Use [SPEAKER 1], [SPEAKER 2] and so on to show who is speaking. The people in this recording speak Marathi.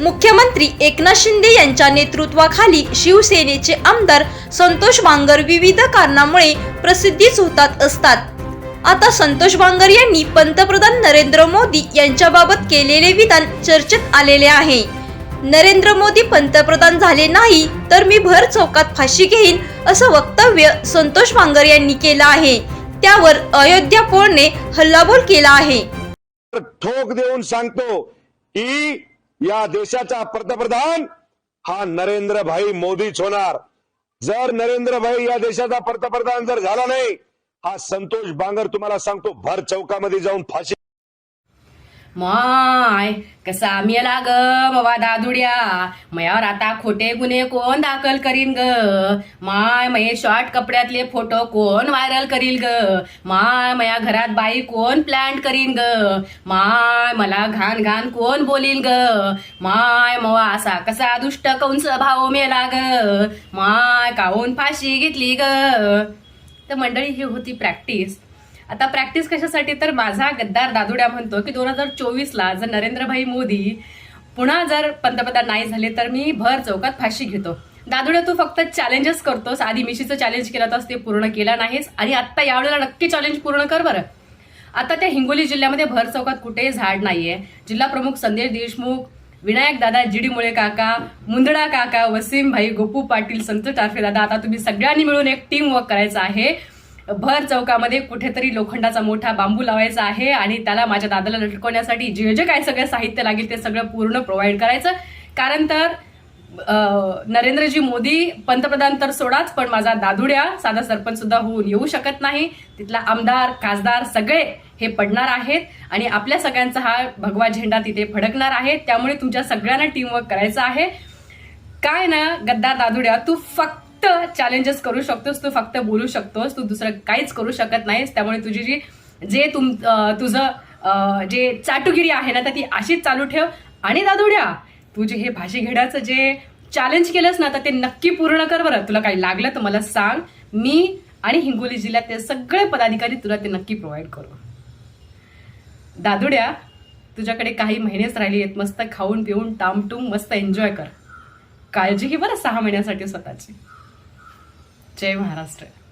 [SPEAKER 1] मुख्यमंत्री एकनाथ शिंदे यांच्या नेतृत्वाखाली शिवसेनेचे आमदार संतोष बांगर विविध कारणामुळे प्रसिद्धीच होतात असतात. आता संतोष बांगर यांनी पंतप्रधान नरेंद्र मोदी यांच्याबाबत केलेले विधान चर्चेत आलेले आहे. नरेंद्र मोदी पंतप्रधान झाले नाही तर मी भर चौकात फाशी घेईन असं वक्तव्य संतोष बांगर यांनी केलं आहे. त्यावर अयोध्या पोळने हल्लाबोल केला आहे.
[SPEAKER 2] ठोक देऊन सांगतो की या देशाचा पंतप्रधान हा नरेंद्र भाई मोदीच होणार. जर नरेंद्र भाई या देशाचा पंतप्रधान जर झाला नाही हा संतोष बांगर तुम्हाला सांगतो भर चौकामध्ये जाऊन फाशी
[SPEAKER 3] माय कसा मेला ग मवा दादुड्या? मयावर आता खोटे गुन्हे कोण दाखल करीन ग? माय मये शॉर्ट कपड्यातले फोटो कोण व्हायरल करील ग? माय मया घरात बाई कोण प्लॅन करीन ग? माय मला घाण घाण कोण बोलील ग? माय मवा असा कसा दुष्ट कंस भाऊ मेला ग? माय काहून फाशी घेतली ग? तर मंडळी ही होती प्रॅक्टिस आता प्रॅक्टिस कशासाठी? तर माझा गद्दार दादुड्या म्हणतो की दोन हजार चोवीसला जर नरेंद्रभाई मोदी पुन्हा जर पंतप्रधान नाही झाले तर मी भर चौकात फाशी घेतो. दादुड्या तू फक्त चॅलेंजेस करतोस. आधी मिशीचं चॅलेंज केलं तर ते पूर्ण केलं नाहीस. आणि आत्ता यावेळेला नक्की चॅलेंज पूर्ण कर बरं. आता त्या हिंगोली जिल्ह्यामध्ये भर चौकात कुठेही झाड नाहीये. जिल्हा प्रमुख संदेश देशमुख विनायक दादा जिडी मुळे काका मुंदडा काका वसीम भाई गोपू पाटील संत टारफे दादा आता तुम्ही सगळ्यांनी मिळून एक टीम वर्क करायचं आहे. भर चौकामध्ये कुठेतरी लोखंडाचा मोठा बांबू लावायचा आहे आणि त्याला माझ्या दादाला लटकवण्यासाठी जे जे काय सगळं साहित्य लागेल ते सगळं पूर्ण प्रोव्हाइड करायचं. कारण तर नरेंद्रजी मोदी पंतप्रधान तर सोडाच पण माझा दादुड्या साधा सरपंच सुद्धा होऊन येऊ शकत नाही. तिथला आमदार खासदार सगळे हे पडणार आहेत आणि आपल्या सगळ्यांचा हा भगवा झेंडा तिथे फडकणार आहे. त्यामुळे तुमच्या सगळ्यांना टीमवर्क करायचं आहे. काय ना गद्दार दादुड्या तू फक्त चॅलेंजेस करू शकतोस तू फक्त बोलू शकतोस तू दुसरं काहीच करू शकत नाहीस. त्यामुळे तुझी जी जे तुम तुझं जे चाटुगिरी आहे ना तर ती अशीच चालू ठेव. आणि दादुड्या तू जे हे भाषी घेण्याचं जे चॅलेंज केलंस ना तर ते नक्की पूर्ण कर बरं. तुला काही लागलं तर मला सांग. मी आणि हिंगोली जिल्ह्यातले सगळे पदाधिकारी तुला ते नक्की प्रोव्हाइड करू. दादुड्या तुझ्याकडे काही महिनेच राहिली आहेत. मस्त खाऊन पिऊन टामटूम मस्त एन्जॉय कर. काळजी घे बरं सहा महिन्यासाठी स्वतःची. जय महाराष्ट्र.